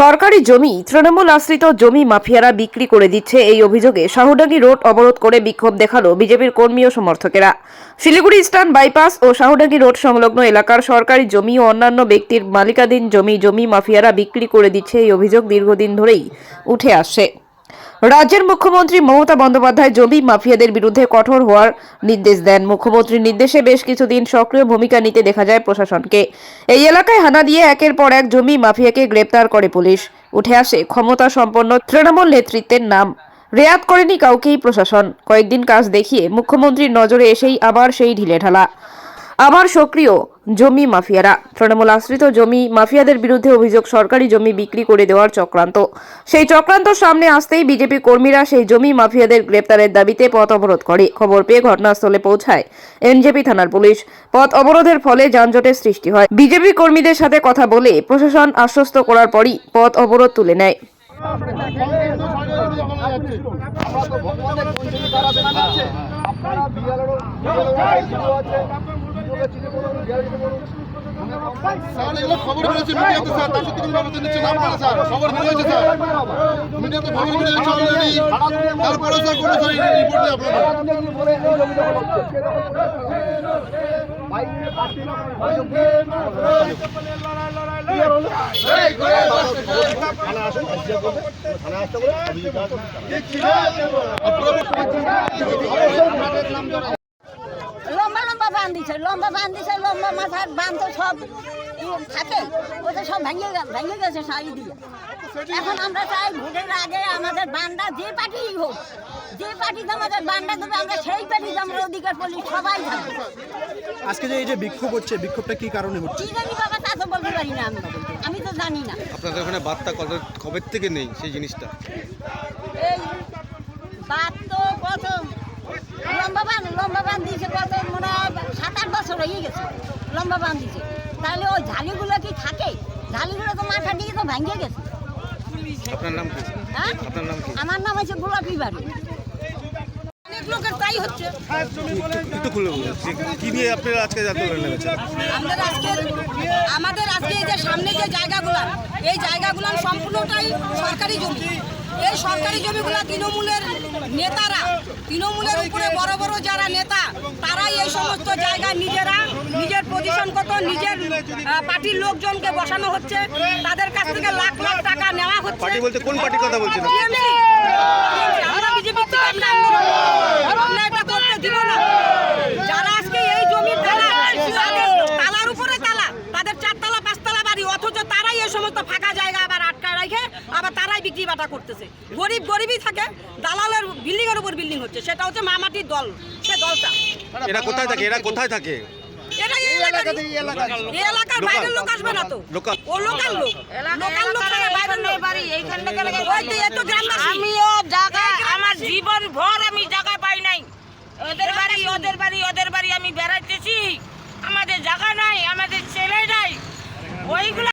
সরকারি জমি, তৃণমূল আশ্রিত জমি মাফিয়ারা বিক্রি করে দিচ্ছে এই অভিযোগে শাহডাঙ্গি রোড অবরোধ করে বিক্ষোভ দেখাল বিজেপির কর্মী ও সমর্থকেরা। শিলিগুড়ি স্টান বাইপাস ও শাহডাঙ্গি রোড সংলগ্ন এলাকার সরকারি জমি ও অন্যান্য ব্যক্তির মালিকাধীন জমি জমি মাফিয়ারা বিক্রি করে দিচ্ছে এই অভিযোগ দীর্ঘদিন ধরেই উঠে আসছে। রাজ্যের মুখ্যমন্ত্রী মমতা বন্দ্যোপাধ্যায় জমি মাফিয়াদের বিরুদ্ধে কঠোর হওয়ার নির্দেশ দেন। মুখ্যমন্ত্রীর নির্দেশে বেশ কিছুদিন সক্রিয় ভূমিকা নিতে দেখা যায় প্রশাসনকে। এই এলাকায় হানা দিয়ে একের পর এক জমি মাফিয়াকে গ্রেপ্তার করে পুলিশ। উঠে আসে ক্ষমতা সম্পন্ন তৃণমূল নেতৃত্বের নাম। রেয়াত করেনি কাউকেই প্রশাসন। কয়েকদিন কাজ দেখিয়ে মুখ্যমন্ত্রীর নজরে এসেই আবার সেই ঢিলেঢালা। আবার সক্রিয়। জমি মাফিয়ারা। তৃণমূল আশ্রিত জমি মাফিয়াদের বিরুদ্ধে অভিযোগ সরকারি জমি বিক্রি করে দেওয়ার চক্রান্ত। সেই চক্রান্ত সামনে আসতেই বিজেপি কর্মীরা সেই জমি মাফিয়াদের গ্রেপ্তারের দাবিতে পথ অবরোধ করে। খবর পেয়ে ঘটনাস্থলে পৌঁছায় এনজেপি থানার পুলিশ। পথ অবরোধের ফলে যানজটের সৃষ্টি হয়। বিজেপি কর্মীদের সাথে কথা বলে প্রশাসন আশ্বস্ত করার পরই পথ অবরোধ তুলে নেয়। আমরা তো ভগবানের পঞ্চমী তারা দেখাচ্ছে আপনারা বিয়ালেরও আছে স্যার, এগুলো খবর বেরিয়েছে মিডিয়াতে, স্যার। তার সত্যি কোনো ব্যবস্থা নিচ্ছে না আপনারা, স্যার। খবর বেরিয়েছে স্যার। মিডিয়াতে খবর বেরিয়েছে অলরেডি তারপরে স্যার, কোনো, স্যার, রিপোর্ট নেই আপনাদের। লম্বা লম্বা বান লম্বা মাথার বান তো সব থাকে ওটা সব ভেঙে গে- ভেঙে গেছে সারি দিয়ে এখন আমরা চাই ভোটের আগে আমাদের বান্ডা যে পার্টি হোক যে পার্টিতে আমাদের বান্ডা দেবে আমরা সেই পার্টিতে আমরা অধিকার বলি সবাই থাকবে আজকে যে এই যে বিক্ষোভ হচ্ছে বিক্ষোভটা কি কারণে হচ্ছে? কি জানি বাবা তা তো বলতে পারি না আমি। আমি তো জানি না। আপনাদের ওখানে বার্তা কত কবে থেকে নেই সেই জিনিসটা? এই বাদ তো কত লম্বা বান লম্বা বান দিয়েছে কত মনে হয় সাত আট বছর হয়ে গেছে লম্বা বান দিয়েছে তাহলে ওই ঝালিগুলো কি থাকে? ঝালিগুলো তো মাথা দিয়ে তো ভেঙে গেছে। আপনার নাম কি? হ্যাঁ? আপনার নাম কি? আমার নাম হচ্ছে গোলাপি বাড়ি। অনেক লোকের তাই হচ্ছে। একটু খুলে বলুন কি নিয়ে আপনারা আজকে জানতে পারেন আমাদের আজকে আমাদের আজকে এই যে সামনে যে জায়গাগুলো এই জায়গাগুলো সম্পূর্ণটাই সরকারি জমি। এই সরকারি জমিগুলো তৃণমূলের নেতারা তৃণমূলের উপরে বড় বড় সমস্ত নিজেরা নিজের পজিশন কত নিজের পার্টির লোকজনকে বসানো হচ্ছে তাদের কাছ থেকে লাখ লাখ টাকা নেওয়া হচ্ছে। পার্টি বলতে কোন পার্টির কথা বলছেন? আমরা বিজেপি আমরা আমরা এটা করতে দিব না। যারা আজকে এই জমির তালা তালার উপরে তালা তাদের চারতলা পাঁচতলা বাড়ি অথচ তারাই এই সমস্ত ফাঁকা জায়গা আবার আটকায় রাখে আবার বাটা করতেছে। গরিব গরিবই থাকে দালালের বিল্ডিং এর উপর বিল্ডিং হচ্ছে। সেটা হচ্ছে মামাটির দল সে দলটা। এরা কোথায় থাকে? এরা কোথায় থাকে? এটা এই এলাকার এই এলাকার বাইরের লোক আসবে না তো। ও লোকাল লোক। লোকাল লোক ছাড়া বাইরের লোক। ওই তো এত গ্রামবাসী। আমিও জায়গা আমার জীবন ভর আমি জায়গা পাই নাই। ওদের বাড়ি ওদের বাড়ি ওদের বাড়ি আমি বেড়াইতেছি। আমাদের জায়গা নাই আমাদের ছেলে নাই। ওইগুলো